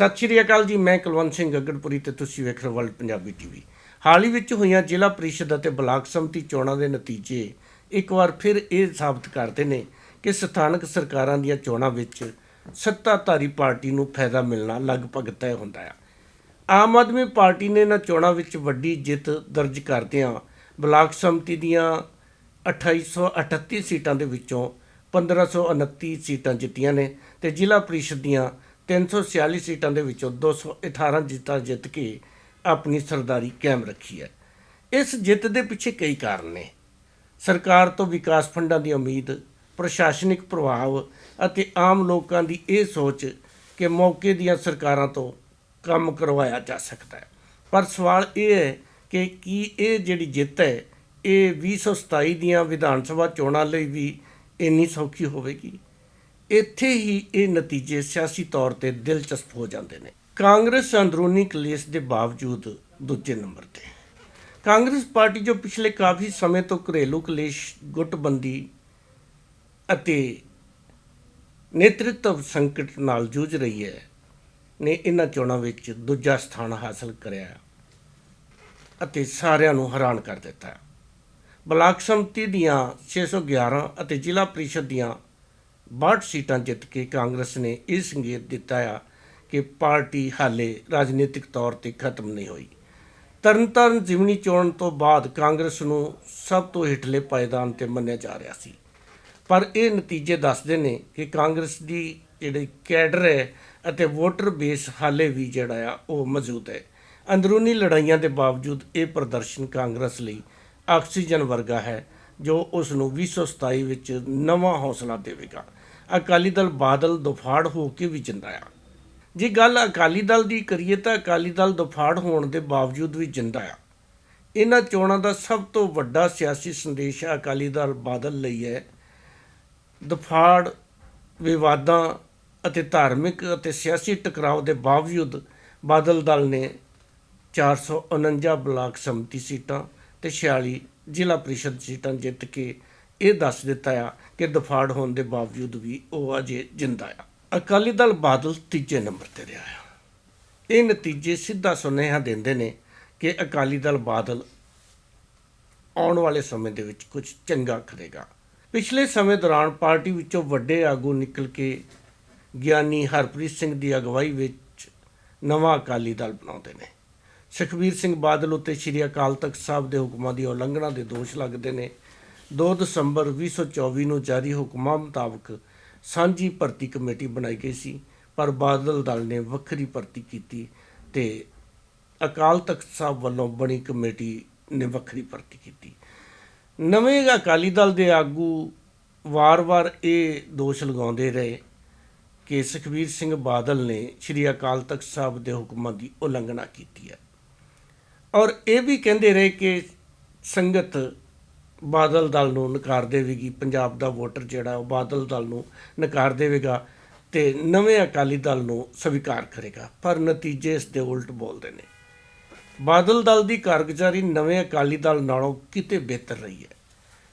ਸਤਿ ਸ਼੍ਰੀ ਅਕਾਲ ਜੀ, ਮੈਂ ਕੁਲਵੰਤ ਸਿੰਘ ਗੱਗੜਪੁਰੀ ਤੇ ਤੁਸੀਂ ਵੇਖ ਰਹੇ ਹੋ ਵਰਲਡ ਪੰਜਾਬੀ ਟੀਵੀ ਹਾਲ ਹੀ ਵਿੱਚ ਹੋਈਆਂ ਜ਼ਿਲ੍ਹਾ ਪ੍ਰੀਸ਼ਦ ਅਤੇ ਬਲਾਕ ਸੰਮਤੀ ਚੋਣਾਂ ਦੇ ਨਤੀਜੇ ਇੱਕ ਵਾਰ ਫਿਰ ਇਹ ਸਾਬਤ ਕਰਦੇ ਨੇ ਕਿ ਸਥਾਨਕ ਸਰਕਾਰਾਂ ਦੀਆਂ ਚੋਣਾਂ ਵਿੱਚ ਸੱਤਾਧਾਰੀ ਪਾਰਟੀ ਨੂੰ ਫਾਇਦਾ ਮਿਲਣਾ ਲਗਭਗ ਤੈਅ ਹੁੰਦਾ ਹੈ ਆਮ ਆਦਮੀ ਪਾਰਟੀ ਨੇ ਇਹਨਾਂ ਚੋਣਾਂ ਵਿੱਚ ਵੱਡੀ ਜਿੱਤ ਦਰਜ ਕਰਦਿਆਂ ਬਲਾਕ ਸੰਮਤੀ ਦੀਆਂ 2838 ਸੀਟਾਂ ਦੇ ਵਿੱਚੋਂ 1529 ਸੀਟਾਂ ਜਿੱਤੀਆਂ ਨੇ ਤੇ ਜ਼ਿਲ੍ਹਾ ਪ੍ਰੀਸ਼ਦ ਦੀਆਂ 346 ਸੀਟਾਂ ਦੇ ਵਿੱਚੋਂ 218 ਜਿੱਤਾਂ ਜਿੱਤ ਕੇ ਆਪਣੀ ਸਰਦਾਰੀ ਕਾਇਮ ਰੱਖੀ ਹੈ। ਇਸ ਜਿੱਤ ਦੇ ਪਿੱਛੇ ਕਈ ਕਾਰਨ ਨੇ। ਸਰਕਾਰ ਤੋਂ ਵਿਕਾਸ ਫੰਡਾਂ ਦੀ ਉਮੀਦ, ਪ੍ਰਸ਼ਾਸਨਿਕ ਪ੍ਰਭਾਵ ਅਤੇ ਆਮ ਲੋਕਾਂ ਦੀ ਇਹ ਸੋਚ ਕਿ ਮੌਕੇ ਦੀਆਂ ਸਰਕਾਰਾਂ ਤੋਂ ਕੰਮ ਕਰਵਾਇਆ ਜਾ ਸਕਦਾ ਹੈ। ਪਰ ਸਵਾਲ ਇਹ ਹੈ ਕਿ ਕੀ ਇਹ ਜਿਹੜੀ ਜਿੱਤ ਹੈ, ਇਹ 2027 ਦੀਆਂ ਵਿਧਾਨ ਸਭਾ ਚੋਣਾਂ ਲਈ ਵੀ ਇੰਨੀ ਸੌਖੀ ਹੋਵੇਗੀ? ਇੱਥੇ ਹੀ ਇਹ ਨਤੀਜੇ ਸਿਆਸੀ ਤੌਰ ਤੇ ਦਿਲਚਸਪ ਹੋ ਜਾਂਦੇ ਨੇ। ਕਾਂਗਰਸ ਅੰਦਰੂਨੀ ਕਲੇਸ਼ ਦੇ ਬਾਵਜੂਦ ਦੂਜੇ ਨੰਬਰ ਤੇ। ਕਾਂਗਰਸ ਪਾਰਟੀ ਜੋ ਪਿਛਲੇ ਕਾਫੀ ਸਮੇਂ ਤੋਂ ਘਰੇਲੂ ਕਲੇਸ਼, ਗੁੱਟਬੰਦੀ ਅਤੇ ਨੇਤਰਤਵ ਸੰਕਟ ਨਾਲ ਜੂਝ ਰਹੀ ਹੈ, ਨੇ ਇਹਨਾਂ ਚੋਣਾਂ ਵਿੱਚ ਦੂਜਾ ਸਥਾਨ ਹਾਸਲ ਕਰਿਆ ਅਤੇ ਸਾਰਿਆਂ ਨੂੰ ਹੈਰਾਨ ਕਰ ਦਿੱਤਾ। ਬਲਾਕ ਸੰਮਤੀ ਦੀਆਂ 611 ਅਤੇ ਜ਼ਿਲ੍ਹਾ ਪ੍ਰੀਸ਼ਦ ਦੀਆਂ 62 ਸੀਟਾਂ ਜਿੱਤ ਕੇ ਕਾਂਗਰਸ ਨੇ ਇਹ ਸੰਕੇਤ ਦਿੱਤਾ ਆ ਕਿ ਪਾਰਟੀ ਹਾਲੇ ਰਾਜਨੀਤਿਕ ਤੌਰ ਤੇ ਖਤਮ ਨਹੀਂ ਹੋਈ। ਤਰਨਤਾਰਨ ਜ਼ਿਮਨੀ ਚੋਣ ਤੋਂ ਬਾਅਦ ਕਾਂਗਰਸ ਨੂੰ ਸਭ ਤੋਂ ਹੇਠਲੇ ਪਾਇਦਾਨ ਤੇ ਮੰਨਿਆ ਜਾ ਰਿਹਾ ਸੀ। ਪਰ ਇਹ ਨਤੀਜੇ ਦੱਸਦੇ ਨੇ ਕਿ ਕਾਂਗਰਸ ਦੀ ਜਿਹੜੀ ਕੈਡਰ ਹੈ ਅਤੇ ਵੋਟਰ ਬੇਸ ਹਾਲੇ ਵੀ ਜਿਹੜਾ ਆ, ਉਹ ਮੌਜੂਦ ਹੈ। ਅੰਦਰੂਨੀ ਲੜਾਈਆਂ ਦੇ ਬਾਵਜੂਦ ਇਹ ਪ੍ਰਦਰਸ਼ਨ ਕਾਂਗਰਸ ਲਈ ਆਕਸੀਜਨ ਵਰਗਾ ਹੈ ਜੋ ਉਸ ਨੂੰ 2027 ਵਿੱਚ ਨਵਾਂ ਹੌਸਲਾ ਦੇਵੇਗਾ। ਅਕਾਲੀ ਦਲ ਬਾਦਲ ਦਫਾੜ ਹੋ ਕੇ ਵੀ ਜਿੰਦਾ ਆ। ਜੇ ਗੱਲ ਅਕਾਲੀ ਦਲ ਦੀ ਕਰੀਏ ਤਾਂ ਅਕਾਲੀ ਦਲ ਦਫਾੜ ਹੋਣ ਦੇ ਬਾਵਜੂਦ ਵੀ ਜਿੰਦਾ ਆ। ਇਹਨਾਂ ਚੋਣਾਂ ਦਾ ਸਭ ਤੋਂ ਵੱਡਾ ਸਿਆਸੀ ਸੰਦੇਸ਼ ਅਕਾਲੀ ਦਲ ਬਾਦਲ ਲਈ ਹੈ। ਦੁਫਾੜ ਵਿਵਾਦਾਂ ਅਤੇ ਧਾਰਮਿਕ ਅਤੇ ਸਿਆਸੀ ਟਕਰਾਓ ਦੇ ਬਾਵਜੂਦ ਬਾਦਲ ਦਲ ਨੇ 449 ਬਲਾਕ ਸੰਮਤੀ ਸੀਟਾਂ ਤੇ 46 ਜ਼ਿਲ੍ਹਾ ਪ੍ਰੀਸ਼ਦ ਸੀਟਾਂ ਜਿੱਤ ਕੇ ਇਹ ਦੱਸ ਦਿੱਤਾ ਆ ਕਿ ਦਫਾੜ ਹੋਣ ਦੇ ਬਾਵਜੂਦ ਵੀ ਉਹ ਅਜੇ ਜਿੰਦਾ ਆ। ਅਕਾਲੀ ਦਲ ਬਾਦਲ ਤੀਜੇ ਨੰਬਰ ਤੇ ਰਿਹਾ ਆ। ਇਹ ਨਤੀਜੇ ਸਿੱਧਾ ਸੁਨੇਹਾ ਦਿੰਦੇ ਨੇ ਕਿ ਅਕਾਲੀ ਦਲ ਬਾਦਲ ਆਉਣ ਵਾਲੇ ਸਮੇਂ ਦੇ ਵਿੱਚ ਕੁਝ ਚੰਗਾ ਕਰੇਗਾ। ਪਿਛਲੇ ਸਮੇਂ ਦੌਰਾਨ ਪਾਰਟੀ ਵਿੱਚੋਂ ਵੱਡੇ ਆਗੂ ਨਿਕਲ ਕੇ ਗਿਆਨੀ ਹਰਪ੍ਰੀਤ ਸਿੰਘ ਦੀ ਅਗਵਾਈ ਵਿੱਚ ਨਵਾਂ ਅਕਾਲੀ ਦਲ ਬਣਾਉਂਦੇ ਨੇ। ਸੁਖਬੀਰ ਸਿੰਘ ਬਾਦਲ ਉੱਤੇ ਸ੍ਰੀ ਅਕਾਲ ਤਖਤ ਸਾਹਿਬ ਦੇ ਹੁਕਮਾਂ ਦੀ ਉਲੰਘਣਾ ਦੇ ਦੋਸ਼ ਲੱਗਦੇ ਨੇ। 2 ਦਸੰਬਰ 2024 ਨੂੰ ਜਾਰੀ ਹੁਕਮਾਂ ਮੁਤਾਬਕ ਸਾਂਝੀ ਭਰਤੀ ਕਮੇਟੀ ਬਣਾਈ ਗਈ ਸੀ, ਪਰ ਬਾਦਲ ਦਲ ਨੇ ਵੱਖਰੀ ਭਰਤੀ ਕੀਤੀ ਤੇ ਅਕਾਲ ਤਖਤ ਸਾਹਿਬ ਵੱਲੋਂ ਬਣੀ ਕਮੇਟੀ ਨੇ ਵੱਖਰੀ ਭਰਤੀ ਕੀਤੀ। ਨਵੇਂ ਅਕਾਲੀ ਦਲ ਦੇ ਆਗੂ ਵਾਰ-ਵਾਰ ਇਹ ਦੋਸ਼ ਲਗਾਉਂਦੇ ਰਹੇ ਕਿ ਸੁਖਬੀਰ ਸਿੰਘ ਬਾਦਲ ਨੇ ਸ੍ਰੀ ਅਕਾਲ ਤਖਤ ਸਾਹਿਬ ਦੇ ਹੁਕਮਾਂ ਦੀ ਉਲੰਘਣਾ ਕੀਤੀ ਹੈ। ਔਰ ਇਹ ਵੀ ਕਹਿੰਦੇ ਰਹੇ ਕਿ ਸੰਗਤ ਬਾਦਲ ਦਲ ਨੂੰ ਨਕਾਰ ਦੇਵੇਗੀ, ਪੰਜਾਬ ਦਾ ਵੋਟਰ ਜਿਹੜਾ ਉਹ ਬਾਦਲ ਦਲ ਨੂੰ ਨਕਾਰ ਦੇਵੇਗਾ ਤੇ ਨਵੇਂ ਅਕਾਲੀ ਦਲ ਨੂੰ ਸਵੀਕਾਰ ਕਰੇਗਾ। ਪਰ ਨਤੀਜੇ ਇਸ ਦੇ ਉਲਟ ਬੋਲਦੇ ਨੇ। ਬਾਦਲ ਦਲ ਦੀ ਕਾਰਗੁਜ਼ਾਰੀ ਨਵੇਂ ਅਕਾਲੀ ਦਲ ਨਾਲੋਂ ਕਿਤੇ ਬਿਹਤਰ ਰਹੀ ਹੈ।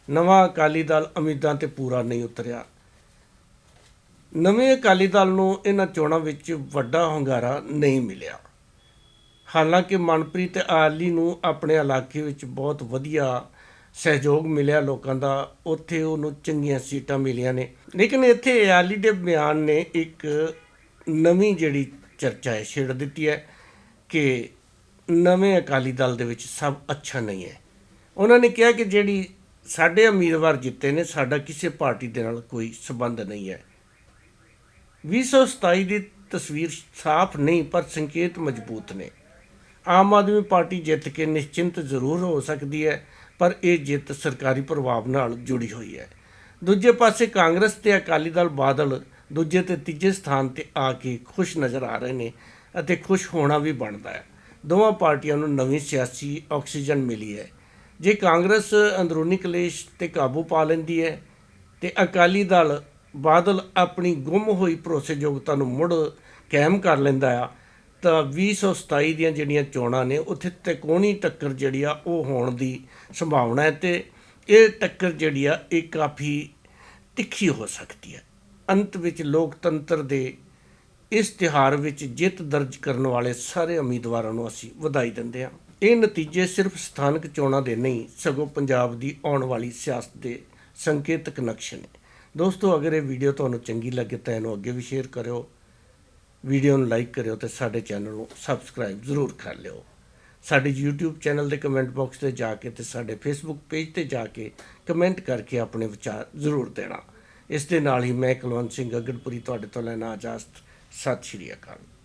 ਨਵਾਂ ਅਕਾਲੀ ਦਲ ਉਮੀਦਾਂ ਤੇ ਪੂਰਾ ਨਹੀਂ ਉਤਰਿਆ। ਨਵੇਂ ਅਕਾਲੀ ਦਲ ਨੂੰ ਇਹਨਾਂ ਚੋਣਾਂ ਵਿੱਚ ਵੱਡਾ ਹੁੰਗਾਰਾ ਨਹੀਂ ਮਿਲਿਆ। ਹਾਲਾਂਕਿ ਮਨਪ੍ਰੀਤ ਆਲੀ ਨੂੰ ਆਪਣੇ ਇਲਾਕੇ ਵਿੱਚ ਬਹੁਤ ਵਧੀਆ ਸਹਿਯੋਗ ਮਿਲਿਆ ਲੋਕਾਂ ਦਾ, ਉੱਥੇ ਉਹਨੂੰ ਚੰਗੀਆਂ ਸੀਟਾਂ ਮਿਲੀਆਂ ਨੇ। ਲੇਕਿਨ ਇੱਥੇ ਆਲੀ ਦੇ ਬਿਆਨ ਨੇ ਇੱਕ ਨਵੀਂ ਜਿਹੜੀ ਚਰਚਾ ਹੈ, ਛੇੜ ਦਿੱਤੀ ਹੈ ਕਿ ਨਵੇਂ ਅਕਾਲੀ ਦਲ ਦੇ ਵਿੱਚ ਸਭ ਅੱਛਾ ਨਹੀਂ ਹੈ। ਉਹਨਾਂ ਨੇ ਕਿਹਾ ਕਿ ਜਿਹੜੀ ਸਾਡੇ ਉਮੀਦਵਾਰ ਜਿੱਤੇ ਨੇ, ਸਾਡਾ ਕਿਸੇ ਪਾਰਟੀ ਦੇ ਨਾਲ ਕੋਈ ਸਬੰਧ ਨਹੀਂ ਹੈ। 2027 ਦੀ ਤਸਵੀਰ ਸਾਫ਼ ਨਹੀਂ, ਪਰ ਸੰਕੇਤ ਮਜ਼ਬੂਤ ਨੇ। ਆਮ ਆਦਮੀ ਪਾਰਟੀ ਜਿੱਤ ਕੇ ਨਿਸ਼ਚਿੰਤ ਜ਼ਰੂਰ ਹੋ ਸਕਦੀ ਹੈ, ਪਰ ਇਹ ਜਿੱਤ ਸਰਕਾਰੀ ਪ੍ਰਭਾਵ ਨਾਲ ਜੁੜੀ ਹੋਈ ਹੈ। ਦੂਜੇ ਪਾਸੇ ਕਾਂਗਰਸ ਤੇ ਅਕਾਲੀ ਦਲ ਬਾਦਲ ਦੂਜੇ ਤੇ ਤੀਜੇ ਸਥਾਨ ਤੇ ਆ ਕੇ ਖੁਸ਼ ਨਜ਼ਰ ਆ ਰਹੇ ਨੇ ਅਤੇ ਖੁਸ਼ ਹੋਣਾ ਵੀ ਬਣਦਾ ਹੈ। ਦੋਵਾਂ ਪਾਰਟੀਆਂ ਨੂੰ ਨਵੀਂ ਸਿਆਸੀ ਆਕਸੀਜਨ ਮਿਲੀ ਹੈ। ਜੇ ਕਾਂਗਰਸ ਅੰਦਰੂਨੀ ਕਲੇਸ਼ ਤੇ ਕਾਬੂ ਪਾ ਲੈਂਦੀ ਹੈ ਤੇ ਅਕਾਲੀ ਦਲ ਬਾਦਲ ਆਪਣੀ ਗੁੰਮ ਹੋਈ ਭਰੋਸੇਯੋਗਤਾ ਨੂੰ ਮੁੜ ਕਾਇਮ ਕਰ ਲੈਂਦਾ ਆ ਤਾਂ 2027 ਦੀਆਂ ਜਿਹੜੀਆਂ ਚੋਣਾਂ ਨੇ, ਉੱਥੇ ਤਿਕੋਣੀ ਟੱਕਰ ਜਿਹੜੀ ਆ, ਉਹ ਹੋਣ ਦੀ ਸੰਭਾਵਨਾ ਹੈ ਤੇ ਇਹ ਟੱਕਰ ਜਿਹੜੀ ਆ, ਇਹ ਕਾਫੀ ਤਿੱਖੀ ਹੋ ਸਕਦੀ ਹੈ। ਅੰਤ ਵਿੱਚ ਲੋਕਤੰਤਰ ਦੇ ਇਸ ਤਿਹਾਰ ਵਿੱਚ ਜਿੱਤ ਦਰਜ ਕਰਨ ਵਾਲੇ ਸਾਰੇ ਉਮੀਦਵਾਰਾਂ ਨੂੰ ਅਸੀਂ ਵਧਾਈ ਦਿੰਦੇ ਹਾਂ। ਇਹ ਨਤੀਜੇ ਸਿਰਫ ਸਥਾਨਕ ਚੋਣਾਂ ਦੇ ਨਹੀਂ, ਸਗੋਂ ਪੰਜਾਬ ਦੀ ਆਉਣ ਵਾਲੀ ਸਿਆਸਤ ਦੇ ਸੰਕੇਤਕ ਨਕਸ਼ੇ ਨੇ। ਦੋਸਤੋ, ਅਗਰ ਇਹ ਵੀਡੀਓ ਤੁਹਾਨੂੰ ਚੰਗੀ ਲੱਗੇ ਤਾਂ ਇਹਨੂੰ ਅੱਗੇ ਵੀ ਸ਼ੇਅਰ ਕਰਿਓ। ਵੀਡੀਓ ਨੂੰ ਲਾਈਕ ਕਰਿਓ ਤੇ ਸਾਡੇ ਚੈਨਲ ਨੂੰ ਸਬਸਕ੍ਰਾਈਬ ਜ਼ਰੂਰ ਕਰ ਲਿਓ। ਸਾਡੇ YouTube ਚੈਨਲ ਦੇ ਕਮੈਂਟ ਬਾਕਸ ਤੇ ਜਾ ਕੇ ਤੇ ਸਾਡੇ Facebook ਪੇਜ ਤੇ ਜਾ ਕੇ ਕਮੈਂਟ ਕਰਕੇ ਆਪਣੇ ਵਿਚਾਰ ਜ਼ਰੂਰ ਦੇਣਾ। ਇਸ ਦੇ ਨਾਲ ਹੀ ਮੈਂ ਕੁਲਵੰਤ ਸਿੰਘ ਅਗਰਪੁਰੀ ਤੁਹਾਡੇ ਤੋਂ ਲੈਣਾ ਇਜਾਜ਼ਤ। ਸਤਿ ਸ਼੍ਰੀ ਅਕਾਲ।